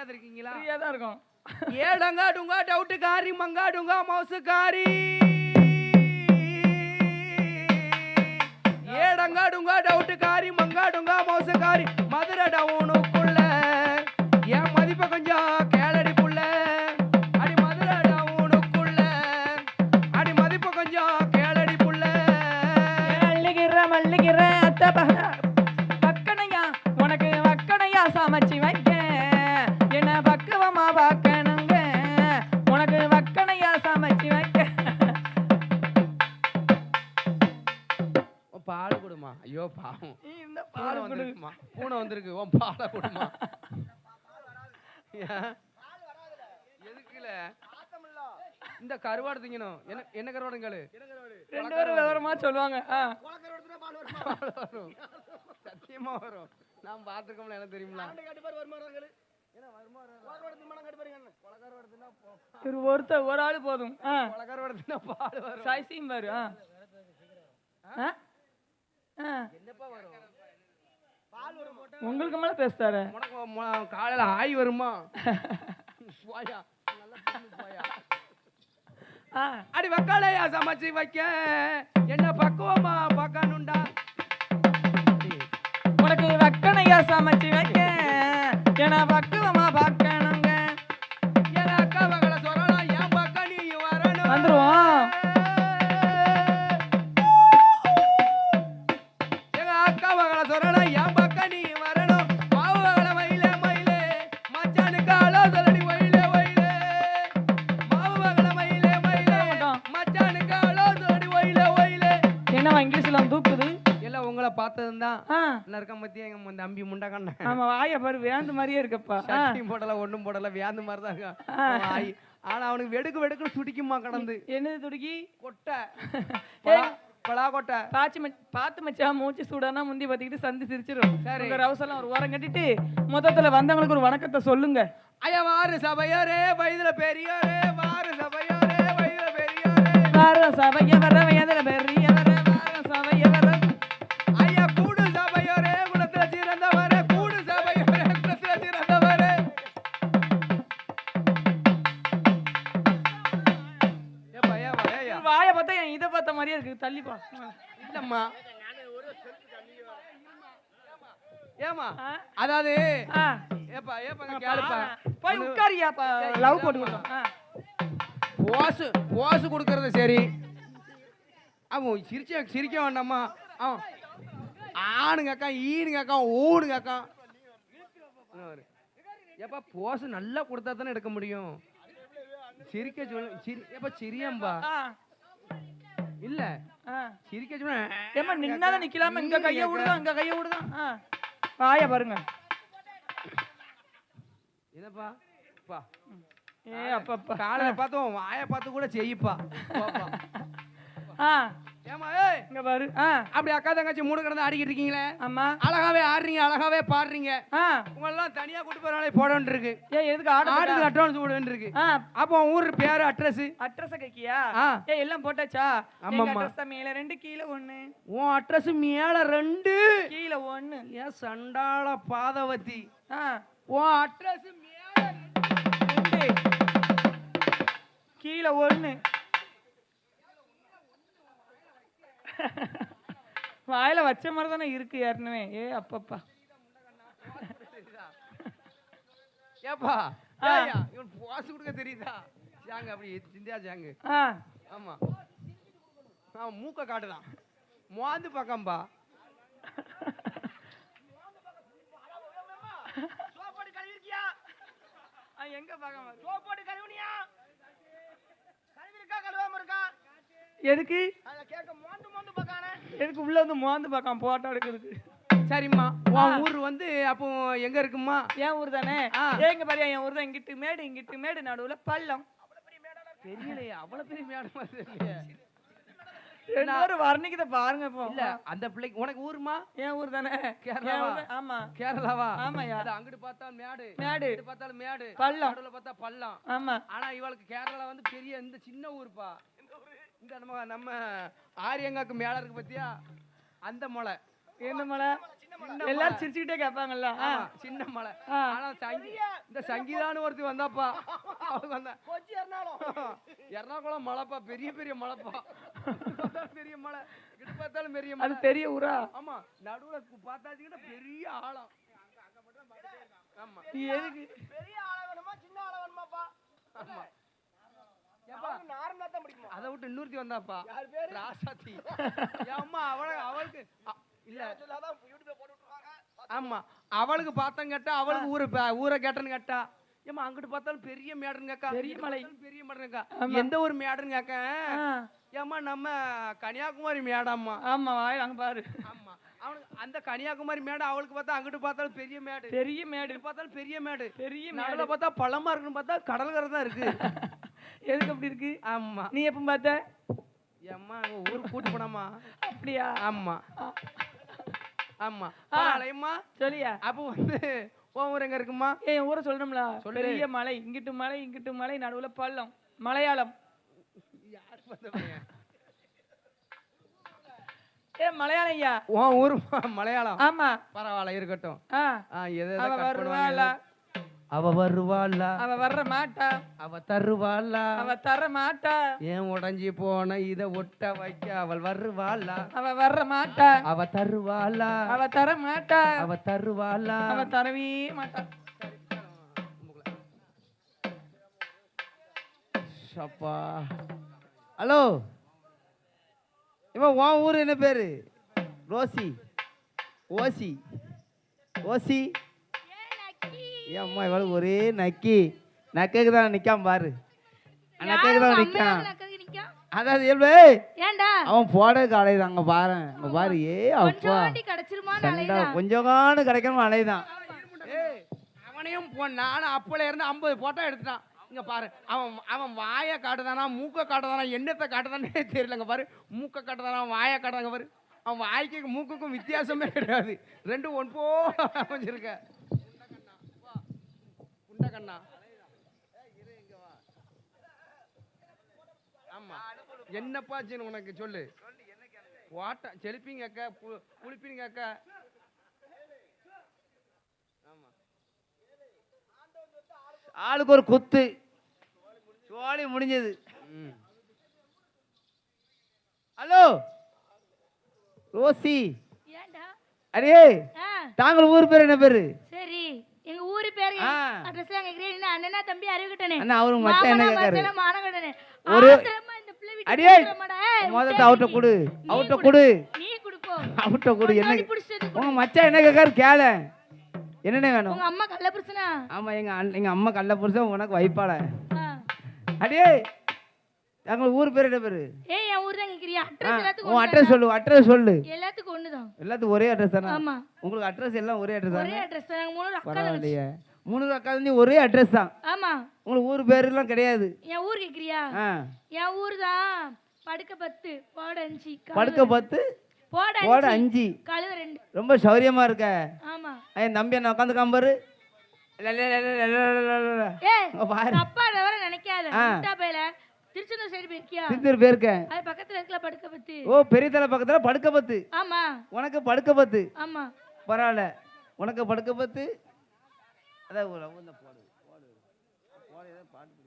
ஃப்ரீயா இருக்கீங்களா ஃப்ரீயா தான் இருக்கும் ஏடங்கா டுங்கா டவுட்டு காரி மங்கா டுங்கா மவுசு காரி ஏடங்கா டுங்கா டவுட்டு காரி மங்கா டுங்கா மவுசு காரி மதுரை டவுனுக்குள்ள என் மதிப்பை கொஞ்சம் ஐயோ பாவம். இந்த பூனை பால் வந்திருக்குமா? பூனை வந்திருக்கு. உன் பாலை கொடுமா? எதுக்குல? இந்த கருவாடு திங்கணும். என்ன என்ன கருவாடுங்களு ரெண்டு பேரும் விவரமா சொல்லுவாங்க. ஆ. பால் வரும். சத்தியமா வரும். நான் பார்த்துருக்கோம்ல எனக்கு தெரியுங்களா ஒரு ஒருத்தர் ஒரு ஆளு போதும். பல கருவாடு வரும். சைஸையும் பாரு ஆ ஆ? ஆ. என்னப்பா வரும் உங்களுக்கு மேல பேசுறாரு காலையில ஆய் வருமா? அடி வக்காலையா சமைச்சு வைக்க. என்ன பக்குவமா பார்க்கணுண்டா உனக்கு வக்கனையா சமைச்சு வைக்க. ஏன்னா பக்குவமா உங்களை பார்த்ததும் தான் இருக்க பத்தியா எங்க இந்த அம்பி முண்டை கண்ணன் ஆமா வாய பாரு வேந்து மாதிரியே இருக்கப்பா. போடல ஒண்ணும் போடல வியாந்து மாதிரி தான். ஆனா அவனுக்கு வெடுக்கு வெடுக்குன்னு துடிக்குமா கடந்து. என்னது துடுக்கி? கொட்டை. பலா- பலா கொட்டை பாச்சி பார்த்து மச்சான் மூச்சு சூடானா முந்தி பார்த்துக்கிட்டு சந்தி சிரிச்சிடும் சரி. உங்க ரவுசெல்லாம் ஒரு ஓரம் கட்டிட்டு மொத்தத்துல வந்தவங்களுக்கு ஒரு வணக்கத்தை சொல்லுங்க. ஐயா வாரு சபையோரே வயதுல பெரியோரே வாரு சபையோரே வயதுல பெரியோரே. வார சபைய வர வயதுல பெரிய இதை பார்த்த மாதிரியே இருக்கு. தள்ளிப்பா இல்லம்மா. ஏமா? அதாவது ஏப்பா ஏப்பா கேளுப்பா போய் உட்காரியாப்பா லவ் போட்டு ஆ. போஸ் போஸ் கொடுக்கறது சரி. அவன் சிரிச்ச சிரிக்க வேண்டாமா அவன் ஆணுங்க அக்கா ஈனுங்க அக்கா ஊனுங்க அக்கா. ஏப்பா போஸ் நல்லா கொடுத்தா தானே எடுக்க முடியும். சிரிக்க சொல்லு சிரி ஏப்பா சிரியம்பா. இல்ல. சிரிக்க சொன்னா ஏம்மா நின்னாதான் நிக்கலாம? இங்க கைய விடுதான் இங்க கைய விடுதான் வாய பாருங்க. என்னப்பா பா. ஏ அப்பப்பா. காலையில பார்த்தோம் வாயை பார்த்து கூட செய்யுப்பா. ஆ. ஏமா ஏய் இங்க பாரு. அப்படி அக்கா தங்கச்சி மூணு கிடந்து ஆடிக்கிட்டு இருக்கீங்களே? ஆமா. அழகாவே ஆடுறீங்க அழகாவே பாடுறீங்க. உங்களெல்லாம் தனியா கூட்டு போற நாளே போட இருக்கு. ஏ எதுக்கு ஆட ஆடுக்கு அட்வான்ஸ் போட இருக்கு. அப்போ ஊர் பேரு அட்ரஸ்? அட்ரஸ கேக்கியா. ஏ எல்லாம் போட்டாச்சா. எங்க அட்ரஸ் மேல ரெண்டு கீழ ஒண்ணு. உன் அட்ரஸ் மேல ரெண்டு. கீழ ஒண்ணு. ஏன் சண்டாள பாதவதி? உன் அட்ரஸ் மேல ரெண்டு. கீழ ஒண்ணு. வாயில வச்ச மாதிரி தானே இருக்கு ஏற்கனவே ஏ அப்பப்பா. ஏப்பா இவன் போஸ் கொடுக்க தெரியுதா? ஜாங்க அப்படி சிந்தியா ஜாங்கு. ஆமா. அவன் மூக்க காட்டுதான். மோந்து பக்கம்பா. ஆ, எங்க பார்க்க சோப்பாடு கழுவுனியா? கழுவி இருக்கா கழுவாம இருக்கா? எதுக்கு? எதுக்கு உள்ள வந்து மோந்து பார்க்காம போட்டோ எடுக்கிறதுக்கு? சரிம்மா உன் ஊர் வந்து அப்போ எங்க இருக்குமா என் ஊர் தானே. எங்க பாரியா என் ஊர் தான் இங்கிட்டு மேடு இங்கிட்டு மேடு நடுவுல பள்ளம். தெரியலையே அவ்வளவு பெரிய மேடம் பேரும் வர்ணிக்கத பாருங்க இப்போ. இல்ல அந்த பிள்ளைக்கு உனக்கு ஊருமா என் ஊர் தானே. கேரளாவா? ஆமா. கேரளாவா? ஆமாய்யா. அது அங்கிட்டு பார்த்தா மேடு. மேடு. இங்கிட்டு பார்த்தாலும் மேடு. பள்ளம். நடுவுல பார்த்தா பள்ளம். ஆமா. ஆனா இவளுக்கு கேரளா வந்து பெரிய இந்த சின்ன ஊருப்பா. இந்த நம்ம நம்ம ஆரியங்காக்கு மேல இருக்கு பத்தியா? அந்த மலை என்ன மலை எல்லாரும் சிரிச்சுக்கிட்டே கேட்பாங்கல்ல. ஆமா, சின்ன மலை. ஆனா சங்கி இந்த சங்கீதான்னு ஒருத்தி வந்தாப்பா. அவளுக்கு வந்தா எர்ணாகுளம் மலைப்பா பெரிய பெரிய மலைப்பா. பெரிய மலை. இங்கிட்டு பார்த்தாலும் பெரிய அது மலை பெரிய ஊரா? ஆமா நடுவுல பார்த்தாச்சுக்கிட்ட பெரிய ஆழம். ஆமா. நீ எதுக்கு ஆமா. ஏப்பா, அதை விட்டு இன்னொருத்தி வந்தாப்பா. ராசாத்தி. அம்மா அவள அவளுக்கு இல்ல. ஆமா அவளுக்கு பார்த்தம் கேட்டா அவளுக்கு ஊரு ஊரை கேட்டேன்னு கேட்டா. ஏமா அங்கிட்டு பார்த்தாலும் பெரிய மேடுன்னு கேக்கா. பெரிய மலை. பெரிய மேடுன்னு கேக்கா. ஆமா. எந்த ஒரு மேடுன்னு கேக்க. ஏமா நம்ம கன்னியாகுமரி மேடாம்மா. ஆமா வாய் அங்க பாரு. ஆமா. அவனுக்கு அந்த கன்னியாகுமரி மேடு அவளுக்கு பார்த்தா அங்கிட்டு பார்த்தாலும் பெரிய மேடு. பெரிய மேடு. பார்த்தாலும் பெரிய மேடு. பெரிய நடுவுல மேடு. பார்த்தா பள்ளமா இருக்குன்னு பார்த்தா கடற்கரை தான் இருக்கு. எதுக்கு அப்படி இருக்கு? ஆமா. நீ எப்ப பார்த்த? ஏம்மா அங்க ஊருக்கு கூட்டு போனாமா அப்படியா? ஆமா. ஆமா. பரவாயில்லையம்மா சொல்லியா? அப்போ வந்து உன் ஊர் எங்க இருக்குமா என் ஊரை சொல்லணும்ல. சொல்லு. பெரிய மலை இங்கிட்டு மலை இங்கிட்டு மலை நடுவுல பள்ளம் மலையாளம்? ஏ மலையாளம் ஐயா. உன் ஊர் மலையாளம். ஆமா. பரவாயில்ல இருக்கட்டும். ஆ. ஆ, எதை எதை அவ cut பண்ணுவாங்க? வருவாளா? அவ வருவாளா? அவ வர்ற மாட்டா அவ தருவாளா? அவ தர மாட்டா ஏன் உடைஞ்சி போன இத ஒட்ட வைக்க அவள் வருவாளா? அவ வர்ற மாட்டா அவ தருவாளா? அவ தர மாட்டா அவ தருவாளா? அவ தரவே மாட்டா. அப்பா ஹலோ. இவன் உன் ஊர் என்ன பேரு? ரோசி. ஓசி. ஓசி. ஏன் அம்மா இவளுக்கு ஒரே நக்கி. நக்கைக்கு தான் நிக்காம பாரு. நக்கைக்கு தான் நிக்கான் அதாவது இயல்பு ஏன்டா? அவன் போட காலை அங்க பாரு. அங்க பாரு ஏ அப்பா கொஞ்சம் காணு கிடைக்கணும் அலைதான் அவனையும் போ நானும் அப்பல இருந்து ஐம்பது போட்டோ எடுத்துட்டான். இங்க பாரு. அவன் அவன் வாயை காட்டுதானா மூக்க காட்டுதானா எண்ணத்தை காட்டுதானே தெரியலங்க பாரு. மூக்க காட்டுதானா வாயை காட்டுதாங்க பாரு. அவன் வாய்க்கு மூக்குக்கும் வித்தியாசமே கிடையாது. ரெண்டும் ஒன் போ அமைஞ்சிருக்க. குண்டக்கண்ணா ஆமா. என்னப்பாச்சுன்னு உனக்கு சொல்லு. வாட்ட செலுப்பிங்க அக்கா பு- புளிப்பிங்க அக்கா. ஆளுக்கு ஒரு குத்து. சோழி முடிஞ்சது. ஹலோ? ரோசி. அடே. தாங்கள் ஊர் பேர் என்ன பேரு? ஊரு பேரு. அட்ரஸ் எங்க கிரேட் அண்ணனா தம்பி அறிவிக்கட்டனே அண்ணா அவரு மச்சான் என்ன மச்சானா மானங்கடனே ஒரு- அடியே முதல்ல விட்டா அவட்ட. கொடு. அவட்ட கொடு. நீ குடுப்போ. அவட்ட கொடு. என்ன. உங்க மச்சான் என்ன கேட்காரு கேள. என்னென்ன வேணும்? உங்க அம்மா கள்ள புருஷனா? ஆமா எங்க எங்க அம்மா கள்ள புருஷன் உனக்கு வைப்பாள. ஆ. அடே தங்கள் ஊர் பேர் என்ன பேரு? ஏய் ஊர் தான் கேக்குறியா? ஆ, அட்ரஸ் எல்லாத்துக்கும் உன் அட்ரஸ் சொல்லு அட்ரஸ் சொல்லு. எல்லாத்துக்கும் ஒண்ணுதான். எல்லாத்துக்கும் ஒரே அட்ரஸ் தானே? ஆமா. உங்களுக்கு அட்ரஸ் எல்லாம் ஒரே அட்ரஸ் ஒரே தானே அட்ரஸ் தான். எங்க மூணு அக்கா தங்கச்சி. பரவாயில்லையே. மூணு அக்கா தம்பி ஒரே அட்ரஸ் தான். ஆமா. உங்களுக்கு ஊர் பேரெல்லாம் கிடையாது. என் ஊர் கேக்குறியா? ஆ. என் ஊர் தான் படுக்க பத்து போட அஞ்சு படுக்க பத்து போட போட அஞ்சு. அஞ்சு ரெண்டு. ரொம்ப சௌரியமா இருக்க. ஆமா. என் தம்பி என்ன உட்காந்து காம்பாரு ஏய் பாரு. தப்பா தவிர நினைக்காத. ஆ. முட்டா பையல. திருச்செந்தூர் சைடு போயிருக்கியா? திருத்தூர் போயிருக்கேன். அது பக்கத்துல இருக்கல படுக்க பத்து ஓ பெரிய தலை பக்கத்துல படுக்க பத்து ஆமா. உனக்கு படுக்க பத்து ஆமா. பரவாயில்ல. உனக்கு படுக்க பத்து அதான் போடு. போடு. போடு பாட்டு